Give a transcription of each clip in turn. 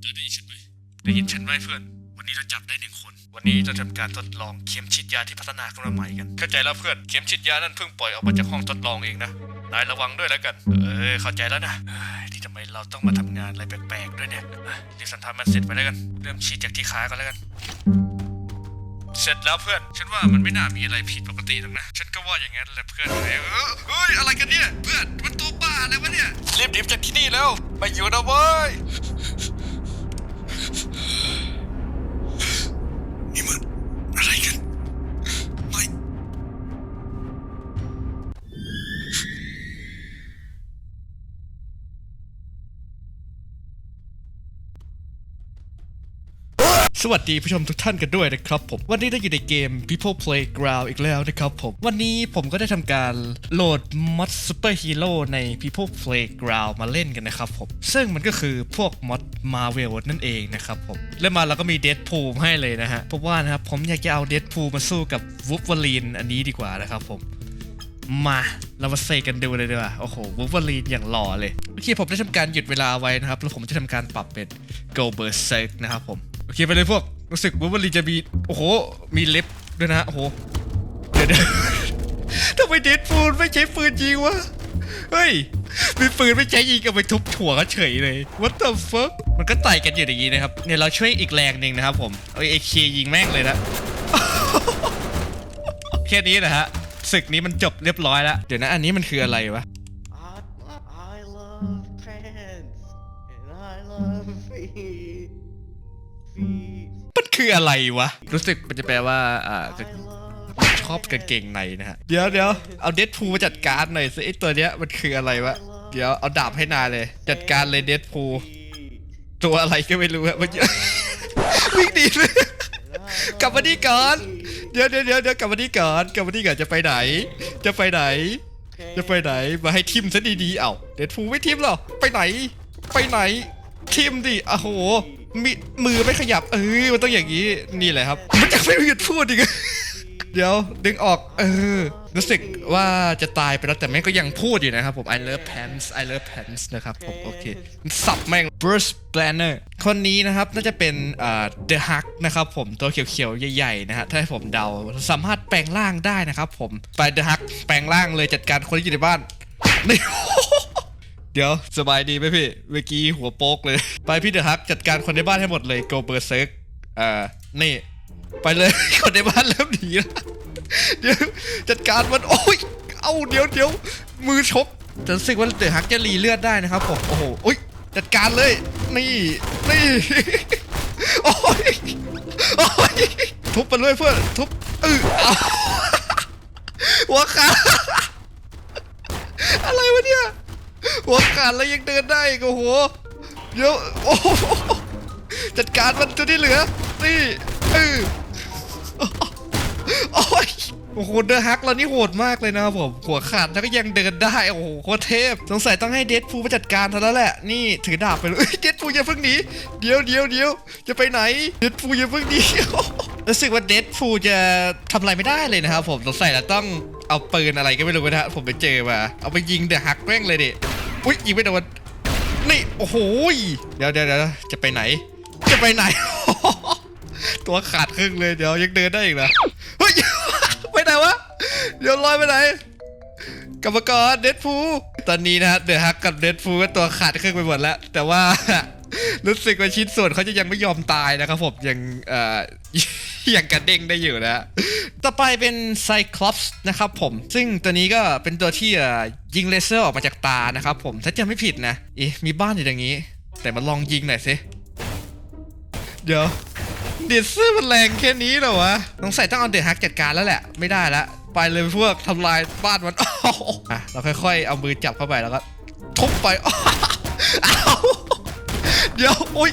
เธอได้ยินฉันไหมได้ยินฉันไหมเพื่อน วันนี้เราจับได้หนึ่งคน วันนี้เราทำการทดลองเข็มฉีดยาที่พัฒนาขึ้นมาใหม่กัน เข้าใจแล้วเพื่อน เข็มฉีดยานั่นเพิ่งปล่อยออกมาจากห้องทดลองเองนะ นายระวังด้วยแล้วกัน เออเข้าใจแล้วนะที่ทำไมเราต้องมาทำงานอะไรแปลกๆด้วยเนี่ย รีบสันทำมันเสร็จไปแล้วกัน เริ่มฉีดจากที่ขาก่อนแล้วกันเสร็จแล้วเพื่อน ฉันว่ามันไม่น่ามีอะไรผิดปกติหรอกนะ ฉันก็ว่าอย่างนั้นแหละเพื่อนเฮ้ยออเฮ้ยอะไรกันเนี่ย เพื่อน มันตัว บ้าอะไรวะเนี่ย รีบดิฟจากที่นี่แล้ว ไปอยู่นะเว้ย สวัสดีผู้ชมทุกท่านกันด้วยนะครับผม วันนี้เราอยู่ในเกม People Playground อีกแล้วนะครับผม วันนี้ผมก็ได้ทำการโหลดมอดซูเปอร์ฮีโร่ใน People Playground มาเล่นกันนะครับผม ซึ่งมันก็คือพวกมอด Marvel นั่นเองนะครับผม แล้วมาเราก็มีเด p พูลให้เลยนะฮะ เพราะว่านะครับผมอยากจะเอาเด p พูลมาสู้กับวูฟเวอรีนอันนี้ดีกว่านะครับผมมาเรามาเซกันดูเลยดีกว่าโอ้โหวูฟเวอรีนอย่างหล่อเลยโอเคผมได้ทำการหยุดเวลาไว้นะครับ แล้วผมจะทำการปรับเป็น Go Berserk นะครับผม อเคไปเลยพวก รู้สึกวูฟเวอรีจะมี โอ้โห มีเล็บด้วยนะโอ้โห เดี๋ยวเดี๋ยวทำไมเดดพูลไม่ใช้ปืนยิงวะ เฮ้ย มีปืนไม่ใช้ยิงก็ไปทุบถั่วเขาเฉยเลย What the fuck มันก็ไต่กันอยู่อย่างนี้นะครับ เนี่ยเราช่วยอีกแรงหนึ่งนะครับผมเอาเอเคยิงแม่งเลยนะ แค่นี้นะฮะ ศึกนี้มันจบเรียบร้อยแล้ว เดี๋ยวนะ อันนี้มันคืออะไรวะ I love pants and I love feet. Feet. มันคืออะไรวะ รู้สึกมันจะแปลว่าอ่า I love ชอบกางเกงในนะฮะ เดี๋ยวเดี๋ยวเอาเดดพูมาจัดการหน่อยสิไอตัวเนี้ยมันคืออะไรวะ เดี๋ยวเอาดาบให้นายเลย จัดการเลยเดดพู feet. ตัวอะไรก็ไม่รู้อะมันวิ่งหนีเลยกลับมานี่ก่อนเดี๋ยวเดี๋ยวเดี๋ยวเดี๋ยวกลับมานี่ก่อนกลับมานี่ก่อนจะไปไหน จะไปไหน จะไปไหนมาให้ทิมซะดีๆเอ้าเดดพูไม่ทิมหรอไปไหน ไปไหน ทิมดิโอ้โห มีมือไม่ขยับ เออมันต้องอย่างนี้นี่แหละครับ มันจะไม่หยุดพูดอีก เดี๋ยวดึงออก เออ รู้สึกว่าจะตายไปแล้วแต่แม่งก็ยังพูดอยู่นะครับผม I love pants I love pants นะครับผมโอเคสับแม่ง Bruce Banner คนนี้นะครับน่าจะเป็นอ่า The Hulk นะครับผมตัวเขียวๆ ใหญ่ๆนะฮะถ้าให้ผมเดาสามารถแปลงร่างได้นะครับผมไป The Hulk แปลงร่างเลยจัดการคนที่อยู่ในบ้านนี่ เดี๋ยวสบายดีไหมพี่ เมื่อกี้หัวโป๊กเลย ไปพี่เดอะฮักจัดการคนในบ้านให้หมดเลย go berserk อ่า นี่ ไปเลย คนในบ้านเริ่มหนีแล้วเดี๋ยวจัดการมันโอ้ย เอ้าเดี๋ยวเดี๋ยวมือชกจะรู้สึกว่าเดอะฮักจะรีเลือดได้นะครับผมโอ้โหโอ้ยจัดการเลย นี่นี่โอ้ยโอ้ยทุบไปเลยเพื่อนทุบเออเอาหัวขาอะไรวะเนี่ย หัวขาดแล้วยังเดินได้อีกโอ้โหเดี๋ยวโอ้โหจัดการมันตัวที่เหลือ นี่เออโอ้ยโอ้โหเดอะฮักเรานี่โหดมากเลยนะครับผมหัวขาดแล้วก็ยังเดินได้โอ้โหโคตรเทพ สงสัยต้องให้เดดพูมาจัดการเท่านั้นแหละ นี่ถือดาบไปเลยเอ้ยเดดพูอย่าเพิ่งหนีเดี๋ยวเดี๋ยวเดี๋ยวจะไปไหนเดดพูอย่าเพิ่งหนี รู้สึกว่าเดดพูจะทำอะไรไม่ได้เลยนะครับผมสงสัยเราต้องเอาปืนอะไรก็ไม่รู้นะฮะผมไปเจอมา เอาไปยิงเดือะฮักแม่งเลยดิอุ้ยยิงไม่โดนนี่โอ้โหเดี๋ยวเดี๋ยวเดี๋ยวจะไปไหน จะไปไหน ตัวขาดครึ่งเลยเดี๋ยวยังเดินได้อีกนะเฮ้ยไปไหนวะเดี๋ยวลอยไปไหนกรรมกรเดดพูตอนนี้นะฮะเดือะฮักกับเดดพูก็ตัวขาดครึ่งไปหมดแล้ว แต่ว่า รู้สึกว่าชิ้นส่วนเขาจะยังไม่ยอมตายนะครับผมยังเอ่อยังกระเด้งได้อยู่นะต่อไปเป็นไซคลอปส์นะครับผม ซึ่งตัวนี้ก็เป็นตัวที่ยิงเลเซอร์ออกมาจากตานะครับผม ถ้าจำไม่ผิดนะเอ๊ะมีบ้านอยู่อย่างนี้ แต่มาลองยิงหน่อยสิเดี๋ยวเดดซื้อมันแรงแค่นี้เหรอวะสงสัยต้องเอาเดดฮักจัดการแล้วแหละ ไม่ได้ละไปเลยพวกทำลายบ้านมันอ้าวอะเราค่อยๆ เอามือจับเข้าไปแล้วก็ทุบไปอ้าว เดี๋ยวโอ้ย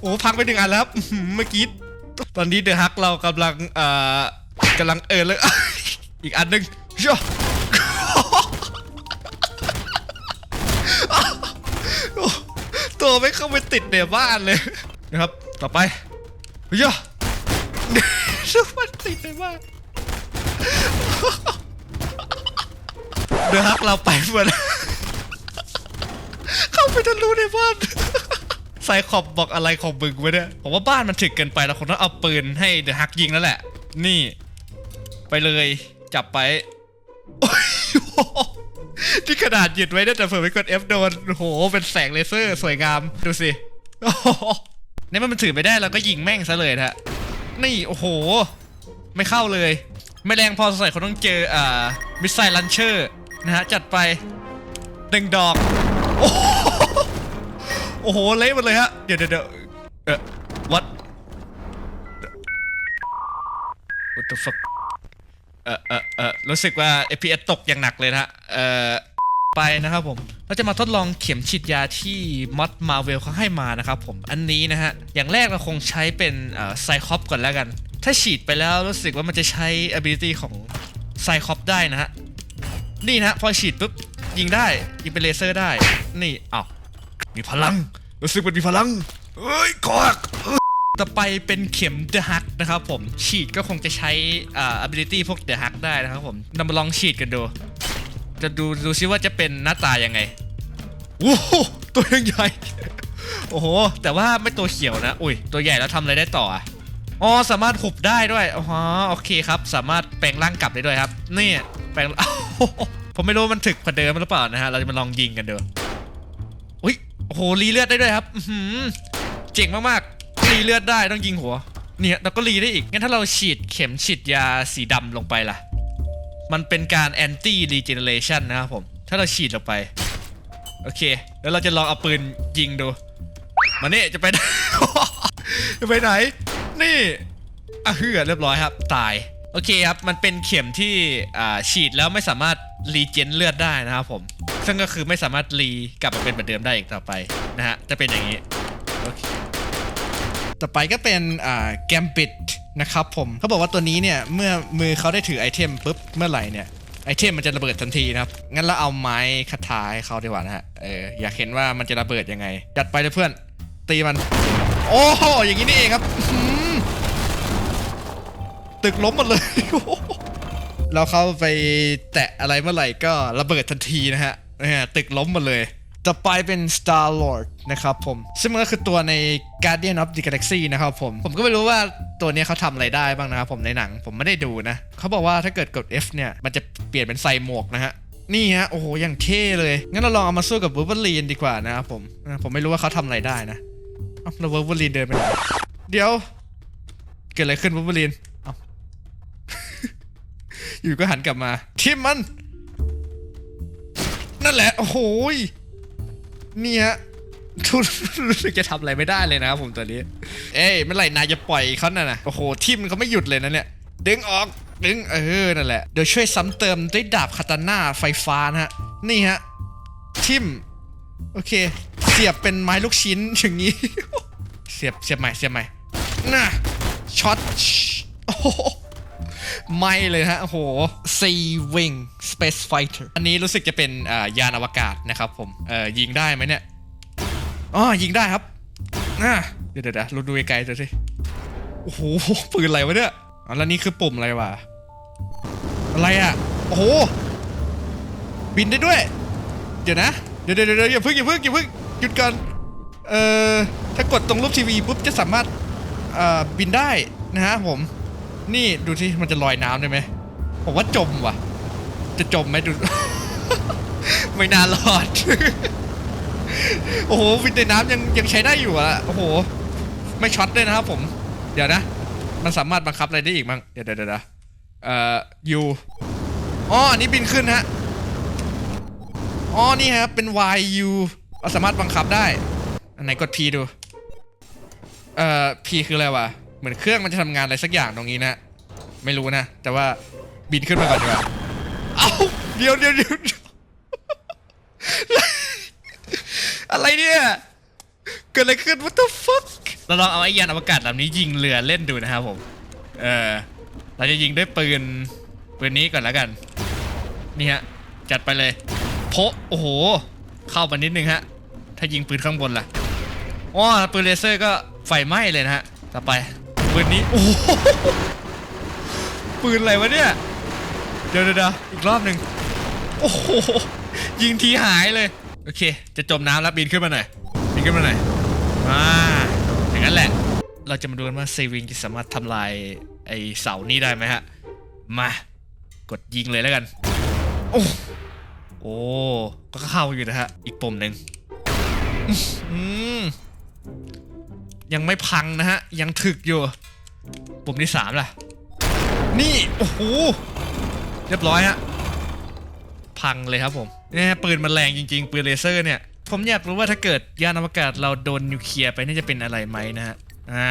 โอ้พังไปหนึ่งอันแล้วครับอื้อหือเมื่อกี้ตอนนี้เดอะฮักเรากำลังเอ่อกำลังเออเลย อีกอันหนึ่งย่อตัวไม่เข้าไปติดในบ้านเลยนะครับต่อไปเฮ้ยสุมันติดในบ้าน เดือฮักเราไปหมดแล้วเข้าไปทะลุในบ้าน ไซคอบบอกอะไรของบึงไวะเนี่ยผมว่าบ้านมันถึกเกินไปเราคงต้องเอาปืนให้เดอะฮักยิงแล้วแหละ นี่ ไปเลยจับไปโอ้ยที่ขนาดหยุดไว้ได้แต่เผื่อไปกด F โดนโอ้โหเป็นแสงเลเซอร์สวยงาม ดูสิโอ้โหนี่มันถือไม่ได้เราก็ยิงแม่งซะเลยนะฮะ นี่โอ้โห ไม่เข้าเลย ไม่แรงพอใส่คนต้องเจออ่ามิสไซล์ลันเชอร์นะฮะ จัดไปหนึ่งดอก โอ้ อ้โห เละหมดเลยฮะ เดี๋ยวเดี๋ยวเดี๋ยวเออ what what the fuck เออเออเออรู้สึกว่า FPS ตกอย่างหนักเลยนะฮะ เออไปนะครับผม เราจะมาทดลองเข็มฉีดยาที่มอดมาเวลเขาให้มานะครับผม อันนี้นะฮะ อย่างแรกเราคงใช้เป็นไซคอปก่อนแล้วกัน ถ้าฉีดไปแล้วรู้สึกว่ามันจะใช้ ability ของไซคอปได้นะฮะ นี่นะพอฉีดปุ๊บยิงได้ ยิงเป็นเลเซอร์ได้ นี่อ้าว มีพลังรู้สึกมันมีพลังเฮ้ยกอกต่อไปเป็นเข็มเดอะฮักนะครับผมฉีดก็คงจะใช้อ่า ability พวกเดอะฮักได้นะครับผมนำมาลองฉีดกันดู จะดูดูซิว่าจะเป็นหน้าตายังไงโอ้โหตัวยังใหญ่โอ้โห แต่ว่าไม่ตัวเขียวนะ อุ้ย ตัวใหญ่แล้วทำอะไรได้ต่ออ๋อ สามารถหุบได้ด้วยอ๋อโอเคครับ สามารถแปลงร่างกลับได้ด้วยครับ นี่ แปลงผมไม่รู้มันถึกกว่าเดิมหรือเปล่านะฮะ เราจะมาลองยิงกันดู โอ้โหรีเลือดได้ด้วยครับอืเจ๋งมากๆรีเลือดได้ต้องยิงหัวเนี่ยเราก็รีได้อีกงั้นถ้าเราฉีดเข็มฉีดยาสีดำลงไปล่ะ มันเป็นการ anti regeneration นะครับผมถ้าเราฉีดลงไป โอเค แล้วเราจะลองเอาปืนยิงดู มานี่จะไปไหนจะไปไหน นี่อะเฮือเรียบร้อยครับ ตาย โอเคครับ มันเป็นเข็มที่ฉีดแล้วไม่สามารถรีเจนเลือดได้นะครับผม ซึ่งก็คือไม่สามารถรีกลับมาเป็นเหมือนเดิมได้อีกต่อไปนะฮะ จะเป็นอย่างนี้ โอเค ต่อไปก็เป็นอ่าแกมบิดนะครับผมเขาบอกว่าตัวนี้เนี่ยเมื่อมือเขาได้ถือไอเทมปุ๊บเมื่อไหร่เนี่ยไอเทมมันจะระเบิดทันทีนะครับ งั้นเราเอาไม้คาถาให้เขาดีกว่านะฮะ เอออยากเห็นว่ามันจะระเบิดยังไง จัดไปเลยเพื่อน ตีมัน โอ้โห อย่างนี้นี่เองครับ ตึกล้มหมดเลย เราเข้าไปแตะอะไรเมื่อไหร่ก็ระเบิดทันทีนะฮะ เนี่ยตึกล้มหมดเลย ต่อไปเป็น Star Lord นะครับผม ซึ่งมันก็คือตัวใน Guardian of the Galaxy นะครับผม ผมก็ไม่รู้ว่าตัวนี้เขาทำอะไรได้บ้างนะครับผมในหนังผมไม่ได้ดูนะ เขาบอกว่าถ้าเกิดกด F เนี่ย มันจะเปลี่ยนเป็นใส่หมวกนะฮะนี่ฮะ โอ้โห อย่างเท่เลย งั้นเราลองเอามาสู้กับ Wolverine ดีกว่านะครับผม ผมไม่รู้ว่าเขาทำอะไรได้นะเอาแล้ว Wolverine เดินไปไหนเดี๋ยว เกิดอะไรขึ้น Wolverine เอาอยู่ก็หันกลับมา ทิมมัน นั่นแหละ โอ้โหยนี่ฮะทุรู้สึกจะทำอะไรไม่ได้เลยนะครับผมตัวนี้ เอ้ยเมื่อไหร่นายจะปล่อยเขาน่ะนะโอ้โหทิมเขาไม่หยุดเลยนะเนี่ย ดึงออก ดึงเออ นั่นแหละ เดี๋ยวช่วยซ้ำเติมด้วยดาบคาตาน่าไฟฟ้านะฮะ นี่ฮะ ทิม โอเค เสียบเป็นไม้ลูกชิ้นอย่างนี้ เสียบ เสียบใหม่ เสียบใหม่ น่ะ ช็อต โอ้โห ไม่เลยฮะโอ้โห Sea Wing Space Fighter อันนี้รู้สึกจะเป็นยานอวกาศนะครับผมเอ่อยิงได้ไหมเนี่ยอ๋อยิงได้ครับอะเดี๋ยวเดี๋ยวเดี๋ยวราดูไกลๆดูสิโอ้โหปืนอะไรวะเนี่ยอ๋อแล้วนี่คือปุ่มอะไรวะอะไรอะโอ้โหบินได้ด้วย เดี๋ยวนะ เดี๋ยวเดี๋ยวเดี๋ยวอย่าเพิ่งอย่าเพิ่งอย่าเพิ่งหยุดก่อนเอ่อถ้ากดตรงรูปทีวีปุ๊บจะสามารถเอ่อบินได้นะฮะผม นี่ดูที่มันจะลอยน้ำได้ไหมผมว่าจมว่ะ จะจมไหมดู ไม่น่ารอด โอ้โหวินในน้ำยังยังใช้ได้อยู่อะโอ้โห ไม่ช็อตด้วยนะครับผม เดี๋ยวนะ มันสามารถบังคับอะไรได้อีกมั้งเดี๋ยวเดี๋ยวเดี๋ยวเดี๋ยวเอ่อยูอ๋ออันนี้บินขึ้นฮะ อ๋อ นี่ฮะ เป็น YU เราสามารถบังคับได้ อันไหนกด P ดู เอ่อ P คืออะไรวะ เหมือนเครื่องมันจะทำงานอะไรสักอย่างตรงนี้นะ ไม่รู้นะ แต่ว่าบินขึ้นมาก่อนดีกว่าเอ้าเดี๋ยวเดี๋ยวเดี๋ยวอะไรเนี่ย เกิดอะไรขึ้น what the fuck เราลองเอาไอ้ยานอวกาศลำนี้ยิงเรือเล่นดูนะครับผม เออ เราจะยิงด้วยปืน ปืนนี้ก่อนแล้วกัน นี่ฮะ จัดไปเลย โพะโอ้โห เข้ามานิดนึงฮะ ถ้ายิงปืนข้างบนล่ะอ๋อปืนเลเซอร์ก็ไฟไหม้เลยนะฮะ ต่อไป ปืนนี้โอ้โหปืนอะไรวะเนี่ยเดี๋ยวเดี๋ยวเดี๋ยวอีกรอบหนึ่งโอ้โหยิงทีหายเลย โอเค จะจมน้ำแล้วบินขึ้นมาหน่อยบินขึ้นมาหน่อยโออ่าอย่างนั้นแหละ เราจะมาดูกันว่าเซวิงจะสามารถทำลายไอเสานี้ได้ไหมฮะ มากดยิงเลยแล้วกัน โอ้โอ้ก็เข้าอยู่นะฮะ อีกปุ่มหนึ่งยังไม่พังนะฮะ ยังถึกอยู่ ปุ่มที่สามล่ะ นี่ โอ้โห เรียบร้อยฮะ พังเลยครับผมเนี่ยปืนมันแรงจริง ๆ ปืนเลเซอร์เนี่ย ผมอยากรู้ว่าถ้าเกิดยานอวกาศเราโดนนิวเคลียร์ไปนี่จะเป็นอะไรไหมนะฮะ อ่า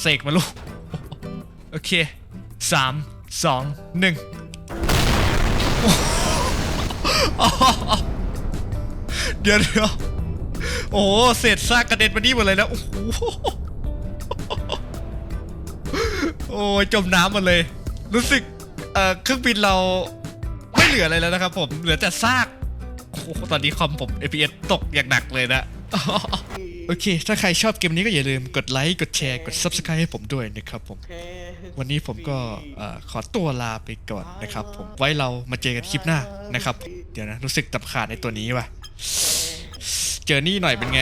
เสกมาลูก โอเคสามสองหนึ่งเดี๋ยวเดี๋ยวโอ้เศษซากกระเด็นมานี่หมดเลยแล้วโอ้โห โอ้ยจมน้ำหมดเลย รู้สึกเอ่อเครื่องบินเราไม่เหลืออะไรแล้วนะครับผมเหลือแต่ซากโอ้โหตอนนี้คอมผม FPS ตกอย่างหนักเลยนะโอเค ถ้าใครชอบเกมนี้ก็อย่าลืมกดไลค์ กดแชร์ กด Subscribe ให้ผมด้วยนะครับผม Pants วันนี้ผมก็เอ่อขอตัวลาไปก่อนนะครับผม ไว้เรามาเจอกันคลิปหน้านะครับ เดี๋ยวนะ รู้สึกตับขาดในตัวนี้ว่ะ เจอนี่หน่อยเป็นไง